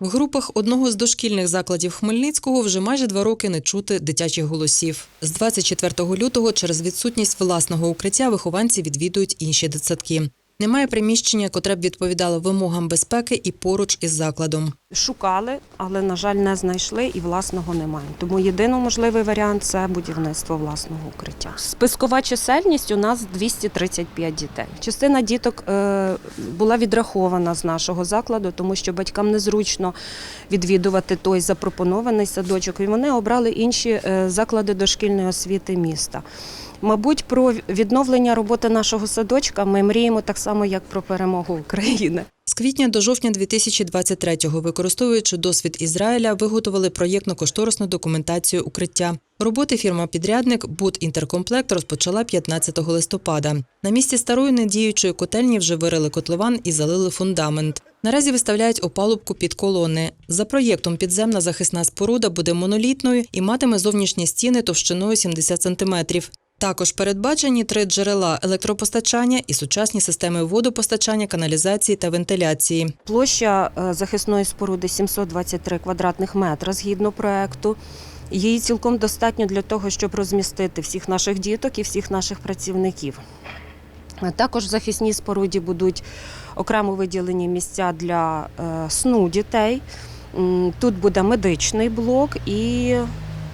В групах одного з дошкільних закладів Хмельницького вже майже два роки не чути дитячих голосів. З 24 лютого через відсутність власного укриття вихованці відвідують інші дитсадки. Немає приміщення, котре б відповідало вимогам безпеки і поруч із закладом. Шукали, але, на жаль, не знайшли і власного немає. Тому єдиний можливий варіант це будівництво власного укриття. Спискова чисельність у нас 235 дітей. Частина діток е, була відрахована з нашого закладу, тому що батькам незручно відвідувати той запропонований садочок, і вони обрали інші е, заклади дошкільної освіти міста. Мабуть, про відновлення роботи нашого садочка ми мріємо так само, як про перемогу України. З квітня до жовтня 2023-го, використовуючи досвід Ізраїля, виготовили проєктно-кошторисну документацію укриття. Роботи фірма-підрядник Буд Інтеркомплект розпочала 15 листопада. На місці старої недіючої котельні вже вирили котлован і залили фундамент. Наразі виставляють опалубку під колони. За проєктом підземна захисна споруда буде монолітною і матиме зовнішні стіни товщиною 70 сантиметрів. Також передбачені три джерела електропостачання і сучасні системи водопостачання, каналізації та вентиляції. Площа е, захисної споруди 723 квадратних метра згідно проекту. Її цілком достатньо для того, щоб розмістити всіх наших діток і всіх наших працівників. Е, Також в захисній споруді будуть окремо виділені місця для е, сну дітей. Тут буде медичний блок і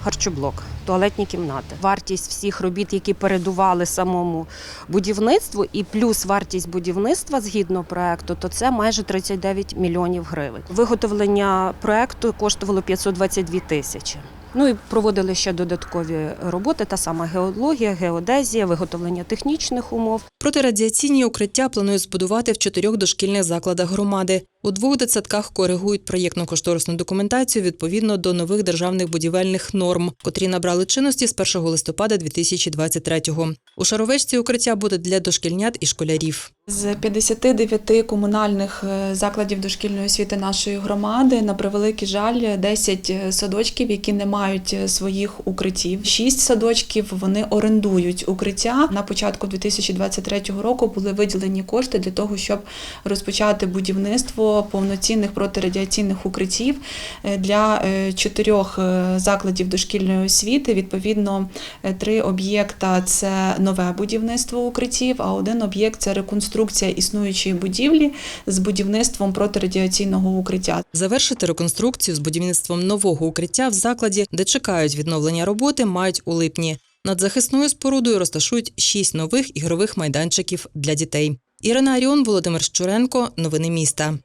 харчоблок, туалетні кімнати. Вартість всіх робіт, які передували самому будівництву, і плюс вартість будівництва згідно проекту, то це майже 39 мільйонів гривень. Виготовлення проекту коштувало 522 тисячі. Ну і проводили ще додаткові роботи, та сама геологія, геодезія, виготовлення технічних умов. Протирадіаційні укриття планують збудувати в чотирьох дошкільних закладах громади. У двох дитсадках коригують проєктно-кошторисну документацію відповідно до нових державних будівельних норм, котрі набрали чинності з 1 листопада 2023-го. У Шаровечці укриття буде для дошкільнят і школярів. З 59 комунальних е, закладів дошкільної освіти нашої громади, на превеликий жаль, 10 садочків, які не мають е, своїх укриттів. 6 садочків вони орендують укриття. На початку 2023 року були виділені кошти для того, щоб розпочати будівництво повноцінних протирадіаційних укриттів е, для е, чотирьох е, закладів дошкільної освіти. Відповідно, три об'єкта це нове будівництво укриттів, а один об'єкт це реконструкція існуючої будівлі з будівництвом протирадіаційного укриття. Завершити реконструкцію з будівництвом нового укриття в закладі, де чекають відновлення роботи, мають у липні. Над захисною спорудою розташують шість нових ігрових майданчиків для дітей. Ірина Аріон, Володимир Щуренко. Новини міста.